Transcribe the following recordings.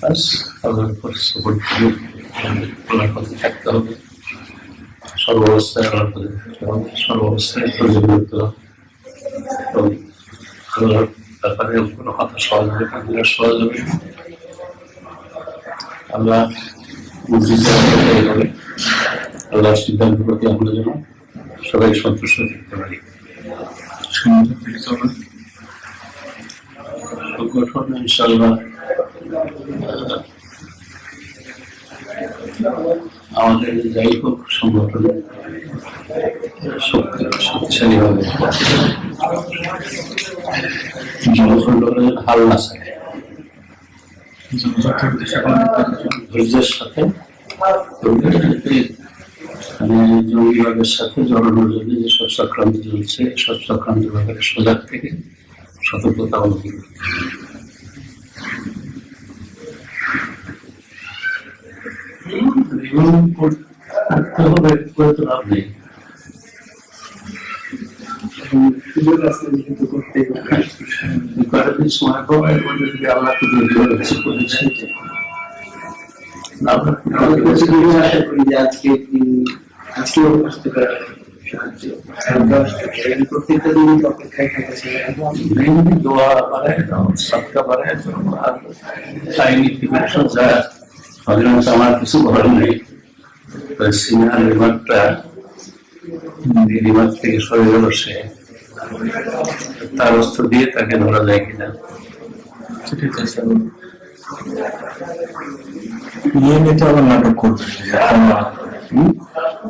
বাস আল্লাহর উপর সাপোর্ট করে আল্লাহর পথে থাকতে হবে সর্বাবস্থায় আল্লাহর পথে থাকতে হবে সর্বাবস্থায় ধৈর্য ধরতে হবে আল্লাহর ব্যাপারে কোনো কথা সহজ হবে না সহজ হবে। আল্লাহ বুদ্ধি হবে আল্লাহর সিদ্ধান্তের প্রতি আমরা যেন সবাই সন্তুষ্ট থাকতে পারি সংগঠন ইনশাল্লাহ আমাদের যাই হোক সংগঠন শক্তি শক্তিশালী হবে সংগঠন হাল না ধৈর্যের সাথে মানে সাথে জননজনে যেসব চক্রান্ত চলছে, সব চক্রান্ত ব্যাপারে সজাগ থেকে সতর্কতা অবলম্বন হবে। জীবন করতে হবে করে তো লাভ নেই সুযোগ আছে যেহেতু করতে কয়েকদিন সময় পাওয়া এরপর যদি আল্লাহ পুজো দিয়ে কিছু করেছে লাভ রাখতে আমাদের হবে। কাছে দীর্ঘ আশা করি যে আজকে দিন আজকেও আসতে পারে সাহায্য সাহায্য আসতে পারে এই প্রত্যেকটা দিনই তো অপেক্ষায় থাকা এবং মেনলি দোয়া বাড়ায় দাও সবকা বাড়ায় দাও আর আইনি প্রিপারেশন আমার কিছু ঘর নেই। সিনিয়র রিমার্টটা রিমার্ট থেকে সরে গেল সে। তার অস্ত্র দিয়ে তাকে ধরা যায় কিনা। সেটাই চেষ্টা করব নিয়ে নিয়ে তো আবার নাটক করবে যে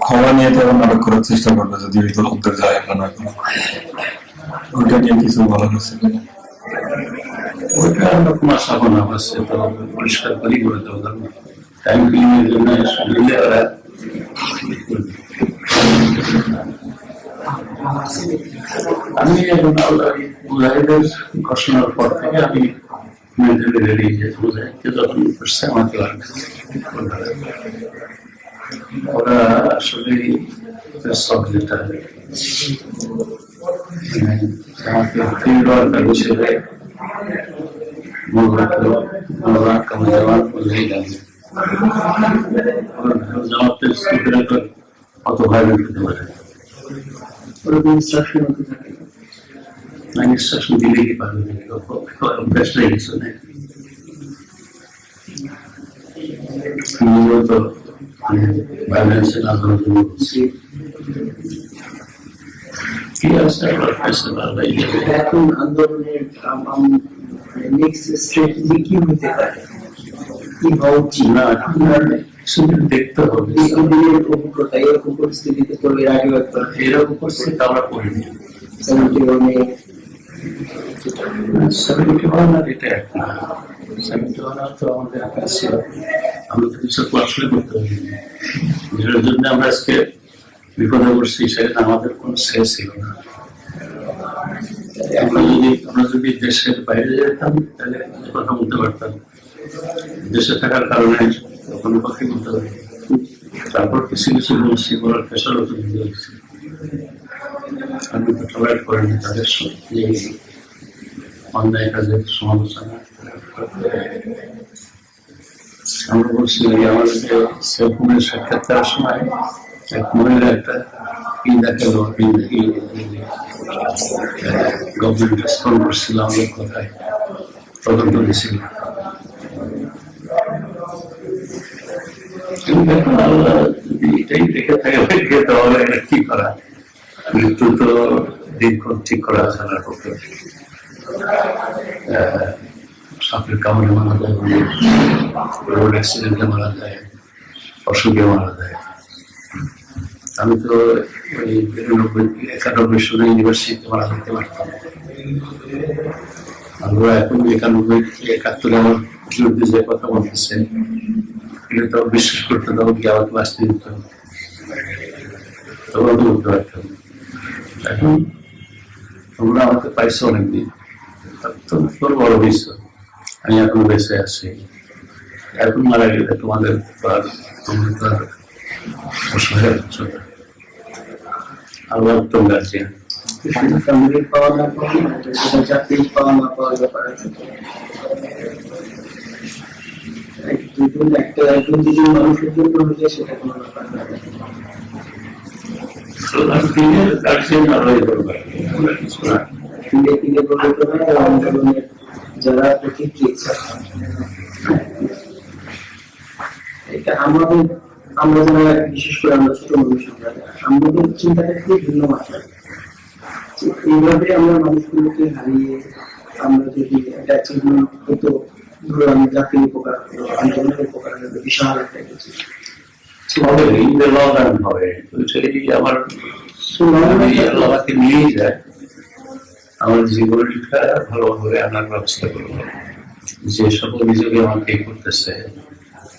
ক্ষমা নিয়ে তো আবার নাটক করার চেষ্টা করবে যদি ওই যায় ওইটা নিয়ে কিছু বলা হচ্ছে কিনা? ওইটা রকম আশা মনে হচ্ছে তো পরিষ্কার করি করে দেবো টাইম ফিলিং এর জন্য শুনলে ওরা আমি এখন আল্লাহ মুজাহিদের ঘোষণার পর থেকে আমি মেন্টালি রেডি যে মুজাহিদকে যখন করছে আমাকে লাগছে ওরা আসলে সব যেটা মানে আমাকে ফিল্ড হিসেবে মোল্লা কামাল জামাত বলেই জানি জামাতের স্পিকারের অত ভাইরাল হতে পারে ওরা ইনস্ট্রাকশন হতে থাকে না ইনস্ট্রাকশন দিলে কি পারবে অভ্যাস হয়ে গেছে না নিজেও তো ভাইলেন্সের আন্দোলন করছি কি আছে আবার ফেসলা আল্লাহ যাবে এখন আন্দোলনের নেক্সট স্ট্র্যাটেজি কি হতে পারে কি হওয়া উচিত না এখন আর দেখতে হবে। দীর্ঘদিনের অভিজ্ঞতা এরকম পরিস্থিতিতে তো এর আগেও একবার এরকম পরিস্থিতি আমরা করিনি। সেভেন্টি ওয়ানে সেভেন্টি ওয়ান আর এটা এক না। সেভেন্টি ওয়ান তো আমাদের কাছে আমরা তো কিছু আসলে করতে পারিনি। যেটার জন্য আমরা আজকে বিপদে পড়ছি সেটা আমাদের কোনো শেষ ছিল না। আমরা যদি আমরা যদি দেশের বাইরে যেতাম তাহলে কথা বলতে পারতাম। দেশে থাকার কারণে কোনো পক্ষে বলতে পারি। তারপর কিছু কিছু বলছি, বলার পেশারও তো বুঝতে পারছি আমি তো টলারেট করিনি তাদের অন্যায় কাজের সমালোচনা। আমরা বলছি যে আমাদের যে সেলফোনের সাক্ষাৎ করার সময় এক মহিলা একটা ই দেখাল গভর্নমেন্ট রেসপন্ড করছিল আমাদের কথায়। তদন্ত দিছিল কিন্তু এখন আল্লাহ যদি এটাই দেখে থাকে তাহলে এটা কি করা? মৃত্যু তো ঠিক করা আছে না পক্ষে। সাপের কামড়ে মারা যায়, রোড অ্যাক্সিডেন্টে মারা যায়, অসুখে মারা যায়। আমি তো ওই বিরানব্বই একানব্বই সালে ইউনিভার্সিটিতে মারা যেতে পারতাম। আমরা এখন একানব্বই, একাত্তরে আমার যে কথা বলতেছে এটা তো বিশ্বাস করতে দাও কি আমাকে বাঁচতে দিত তখন তো বলতে পারতাম। এখন তোমরা আমাকে পাইছো অনেকদিন তোর বড় হয়েছ আমি এখন বেঁচে আছি এখন মারা গেলে তোমাদের তোমরা তো আর অসহায় হচ্ছ আল্লাহ উত্তম গার্জিয়ান পাওয়া না পাওয়া সেটা চাকরির পাওয়া না পাওয়ার ব্যাপার আছে একটা একজন দুজন মানুষের জন্য হলে সেটা কোনো ব্যাপার না। আমরা না ধীরে ধীরে প্রগত আর আন্দোলনের যারা প্রতিক্রিয়া এটা আমাদের আমরা যারা বিশেষ করে আমরা ছোট মানুষ আমরা আমাদের চিন্তাটা খুব ভিন্ন মাত্রা এইভাবে আমরা মানুষগুলোকে হারিয়ে আমরা যদি একটা অ্যাচিভমেন্ট হতো আমি জাতির উপকার আন্দোলনের উপকার বিশাল একটা কিছু। হবে ঈদের লগান হবে তো আমার নিয়েই যায়? আমার জীবনটা ভালোভাবে আনার ব্যবস্থা করব। যে সব অভিযোগে আমাকে করতেছে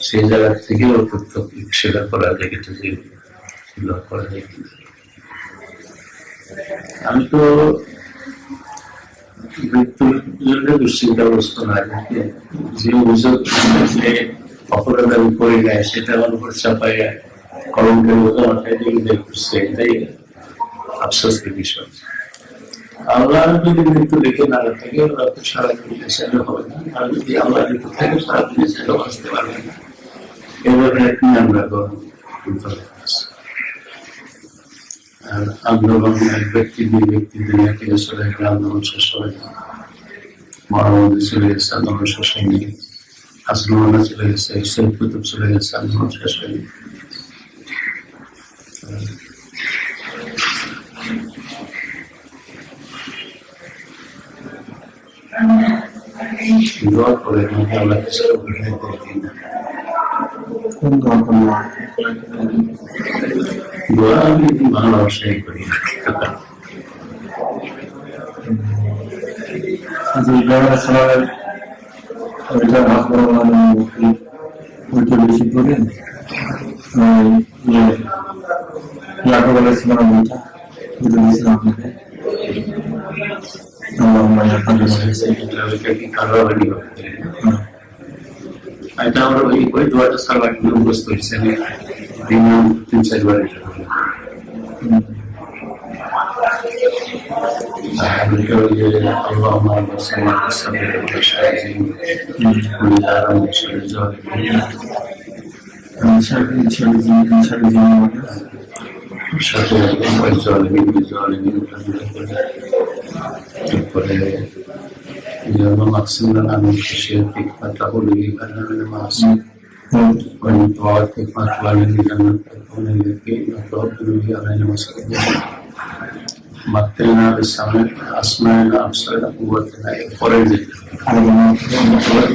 সেই জায়গা থেকেও প্রত্যক্ষ সেটা করা যায় কিন্তু যে করা যায়। আমি তো মৃত্যুর জন্য দুশ্চিন্তাগ্রস্ত না কিন্তু যে অভিযোগ যে অপরাধ আমি করে নেয় সেটা আমার উপর চাপাইয়া কলঙ্কের মতো মাথায় দিয়ে দেখছে এটাই আফসোসের বিষয় আল্লাহ যদি মৃত্যু লিখে না থাকে ওরা তো সারাদিন হিসাবে হবে না আর যদি আল্লাহ মৃত্যু থাকে সারাদিন হিসাবে বাঁচতে পারবে না এভাবে কি আমরা গ্রহণ করতে। আর আন্দোলন এক ব্যক্তি, দুই ব্যক্তি দুনিয়া থেকে চলে গেলে আন্দোলন শেষ না মহানন্দী চলে গেছে আন্দোলন শেষ হয়নি। হাসনুমানা চলে গেছে সৈয়দ কুতুব চলে গেছে আন্দোলন শেষ দিন কোন দোয়া আমি ভালোবাসাই করি যে ইব্রাহিম আসসালামের ওইটা ভাবলো মানে ওইটা বেশি করে আমরা ওই দোয়াটা সারা মুখস্থ হয়েছে আমি তিন চারবার এটা করি। আর এটা ওই যে আল্লাহুম্মা সাল্লি আলা সাইয়্যিদিনা মুহাম্মাদিন ওয়া আলা আলিহি ওয়া সাহবিহি ইনশাআল্লাহ ইনশাআল্লাহ ইনশাআল্লাহ সাথে ওই জলিমিন জলিমিন তারপরে যেমন মাকসুম নামে খুশির হিকমত হলো ইবানা মাসুম والمطاعات كيف أطلعنا لنا تكون اليقين وتعود به علينا وسلم متعنا بسمعنا أسمعنا أبصارنا قوتنا قريبا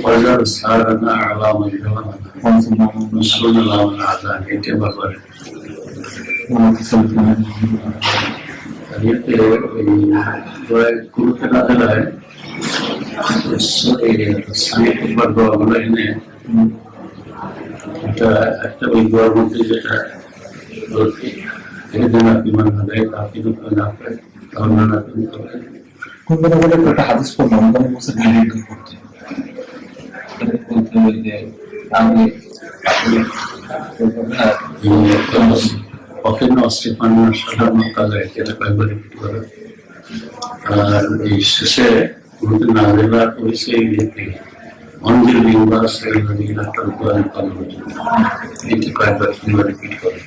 واجعل سهرنا على من جمعنا وانصرنا من عذاب يتبرر குரு கலாதல சமயத்தில் பர்வாக গুরুকে না দেয় সামিক একবার দোয়াগুলো এনে এটা একটা ওই দোয়ার মধ্যে যেটা বলছি এনে দেন আপনি মান না আপনি না করে তখন না আপনি করেন। কোন কথা বলে একটা হাদিস পড়লাম ওখানে বলছে ধানের দূর করতে বলতে ওই যে আমি ওকে নষ্ট পান্না সাধারণ কাজে এটা কয়েকবার রিপিট করে। আর এই শেষে গুরুকে না দেওয়ার হয়েছে এই ব্যক্তি মন্দির লিঙ্গা সেই নদীরা তর্কান কর্ম এটি কয়েকবার তিনবার রিপিট করে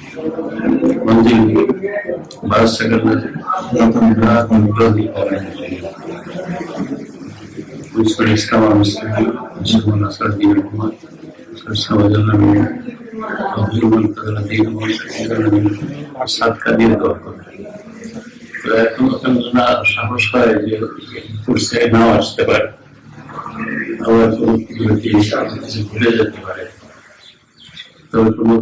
মন্দির বাস সেকেন্ড নদী অনুগ্রহী করেন উৎসর ইসলাম মুসলিম মুসলমান আসার দিন কুমার সবাই মিলে অভিমান করার দিন সাতকা দিয়ে দোয়া করে তো এখন ওখান না সাহস হয় যে কুর্সে নাও আসতে পারে আবার কোনো যদি কিছু ভুলে যেতে পারে তবে কোনো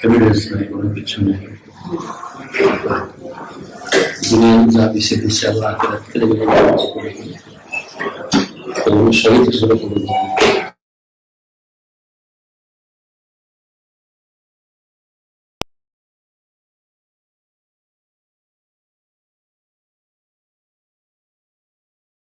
এভিডেন্স নেই কোনো কিছু নেই যিনি যা দিছে দিছে আল্লাহ আখেরাত থেকে গেলে